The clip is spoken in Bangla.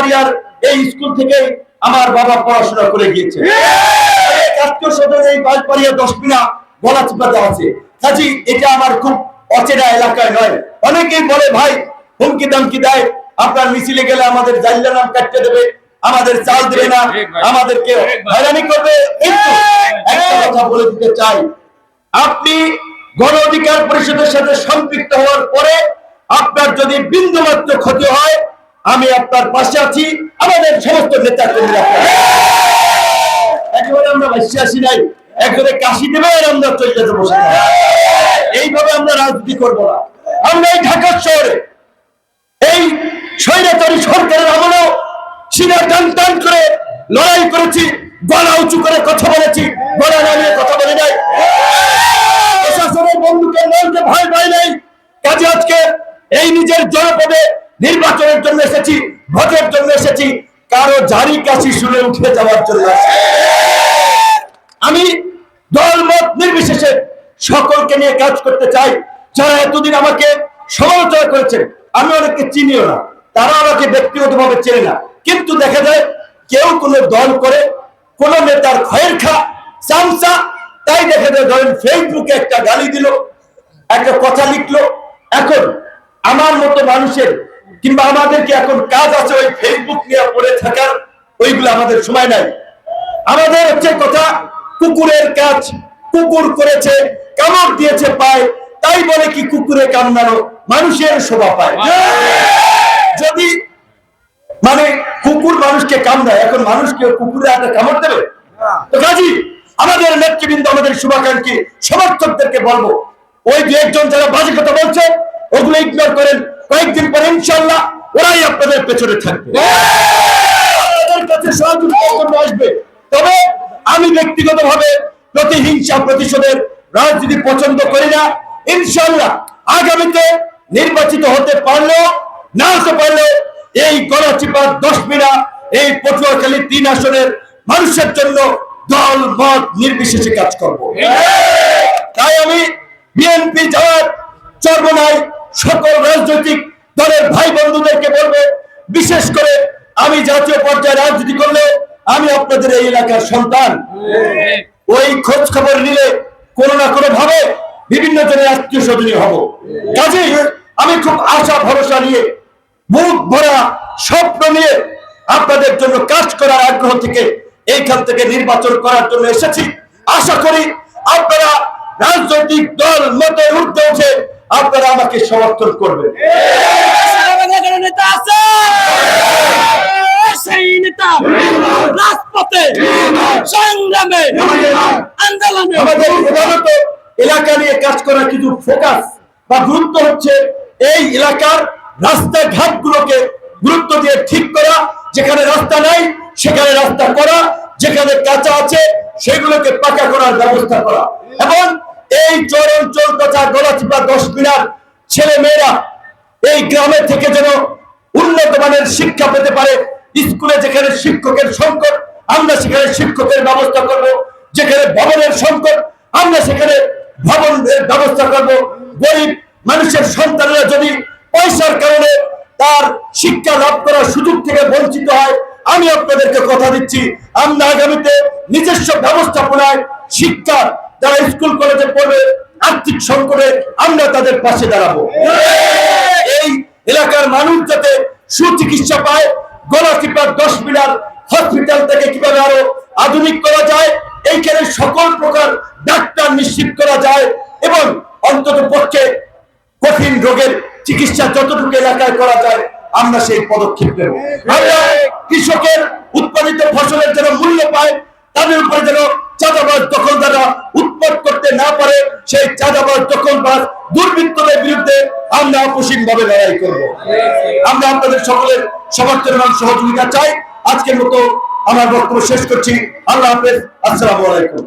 বাঁশবাড়িয়ার এই স্কুল থেকে আমার বাবা পড়াশোনা করে গিয়েছে। আত্মীয় স্বজন এই দশমিনা আছে। কাজী এটা আমার খুব অচেনা এলাকায় নয়। অনেকেই বলে ভাই হুমকি দামকি দেয়। আপনার মিছিলে গেলে আমাদের জাল্লা নাম কাটতে দেবে। আমাদের চাল দেবে না। আমাদেরকে হয়রানি করবে। কিন্তু একটা কথা বলে দিতে চাই। আপনি গণ অধিকার পরিষদের সাথে সম্পৃক্ত হওয়ার পরে আপনার যদি বিন্দুমাত্র ক্ষতি হয় আমি আপনার পাশে আছি, আমাদের সমস্ত নেতা কর্মীরা একেবারে আমরা বাসি আসি নাই, একবারে কাশি দেবে আমরা চলে যেতে বসে এইভাবে আমরা রাজনীতি করব না। আমরা এই ঢাকা শহরে, এই স্বৈরাচারী সরকারের আমলেও সিনা টান টান করে লড়াই করেছি, গলা উঁচু করে কথা বলেছি, গলা নামিয়ে কথা বলে নাই। নির্বাচনের জন্য এসেছি, ভোটের জন্য এসেছি, কারও জারি কাশি শুনে উঠে যাওয়ার জন্য আমি দল মত নির্বিশেষে সকলকে নিয়ে কাজ করতে চাই। যারা এতদিন আমাকে সমালোচনা করেছেন, আমি অনেককে চিনিও না। তারা আমাকে ব্যক্তিগতভাবে চেনে না। কিন্তু দেখা যায়, কেউ কোনো দল করে, কোন নেতার খয়ের খা চামচা তাই দেখা যায় ধরেন ফেসবুকে একটা গালি দিল, একটা কথা লিখলো। এখন আমার মতো মানুষের কিংবা আমাদেরকে এখন কাজ আছে ওই ফেসবুক নিয়ে পড়ে থাকার, ওইগুলো আমাদের সময় নাই। আমাদের হচ্ছে কথা, কুকুরের কাজ, কুকুর করেছে, কামড় দিয়েছে পায়, তাই বলে কি কুকুরে কামড়ানো? মানুষের শোভা পায়। যদি মানে কুকুর মানুষকে কামড়ায়, এখন মানুষকে কুকুরে হাতে কামড় দেবে? তো কাজী, আমাদের নেতৃবৃন্দ, আমাদের শুভাকাঙ্ক্ষী, সমর্থকদেরকে বলব, ওই দু একজন যারা বাজে কথা বলছে, ওগুলো ইগনোর করেন। কয়েকদিন পরে ইনশাল্লাহ ওরাই আপনাদের পেছনে থাকবে। আপনাদের কাছে সহযোগিতার জন্য আসবে। তবে আমি ব্যক্তিগতভাবে প্রতিহিংসা প্রতিশোধের রাজনীতি পছন্দ করি না। ইনশাল্লাহ আগামীতে নির্বাচিত হতে পারলেও না হতে পারলেও এই গণচিপার দশ মিনা এই পটুয়াখালী তিন আসনের মানুষের জন্য দল মত নির্বিশেষে কাজ করব। তাই আমি বিএনপি জামাত চর্মনাই সকল রাজনৈতিক দলের ভাই বন্ধুদেরকে বলবে, বিশেষ করে আমি জাতীয় পর্যায়ে রাজনীতি করলে আমি আপনাদের এই এলাকার সন্তান। ওই খোঁজ খবর নিলে কোনো না কোনো ভাবে বিভিন্ন জনের আত্মীয় স্বজনী হব। কাজে আমি খুব আশা, ভরসা নিয়ে মুখ ভরা স্বপ্ন নিয়ে আপনাদের জন্য কাজ করার আগ্রহ থেকে এইখান থেকে নির্বাচন করার জন্য এসেছি। আশা করি আপনারা রাজনৈতিক দল মতে উঠতে উঠে আপনারা আমাকে সমর্থন করবেন। এলাকা নিয়ে কাজ কিছু ফোকাস বা গুরুত্ব হচ্ছে এই এলাকার গুরুত্ব দিয়ে ঠিক করা, যেখানে রাস্তা নাই, সেখানে রাস্তা করা, যেখানে কাঁচা আছে, সেগুলোকে পাকা করার ব্যবস্থা করা। এবং এই চর অঞ্চল তথা গলাচিপা দশ মিনার ছেলে মেয়েরা এই গ্রামের থেকে যেন উন্নত মানের শিক্ষা পেতে পারে। স্কুলে যেখানে শিক্ষকের সংকট, আমরা সেখানে শিক্ষকের ব্যবস্থা করব। যেখানে ভবনের সংকট, আমরা সেখানে ভবনের ব্যবস্থা করব। গরিব মানুষের সন্তানেরা যদি পয়সার কারণে তার শিক্ষা লাভ করার সুযোগ থেকে বঞ্চিত হয়, আমি আপনাদেরকে কথা দিচ্ছি, আমরা আগামীতে নিজস্ব ব্যবস্থাপনায় শিক্ষা যারা স্কুল, কলেজে পড়বে, আর্থিক সংকটে আমরা তাদের পাশে দাঁড়াবো। এই এলাকার মানুষ যাতে সুচিকিৎসা পায় গলাচিপার দশ মিনার হসপিটাল থেকে কীভাবে আরও আধুনিক করা যায়, এইখানে সকল প্রকার ডাক্তার নিশ্চিত করা যায় এবং অন্তত পক্ষে কঠিন রোগের চিকিৎসা যতটুকু এলাকায় করা যায়, আমরা সেই পদক্ষেপ নেব। কৃষকের উৎপাদিত ফসলের যেন মূল্য পায়, তাদের উপরে যেন চাঁদাবাজ সেই চাঁদাবাজ দখলবাজ দুর্বৃত্তদের বিরুদ্ধে আমরা অপসীম ভাবে লড়াই করব। আমরা আপনাদের সকলের সমর্থন এবং সহযোগিতা চাই। আজকের মতো আমার বক্তব্য শেষ করছি। আল্লাহ হাফেজ। আসসালামু আলাইকুম।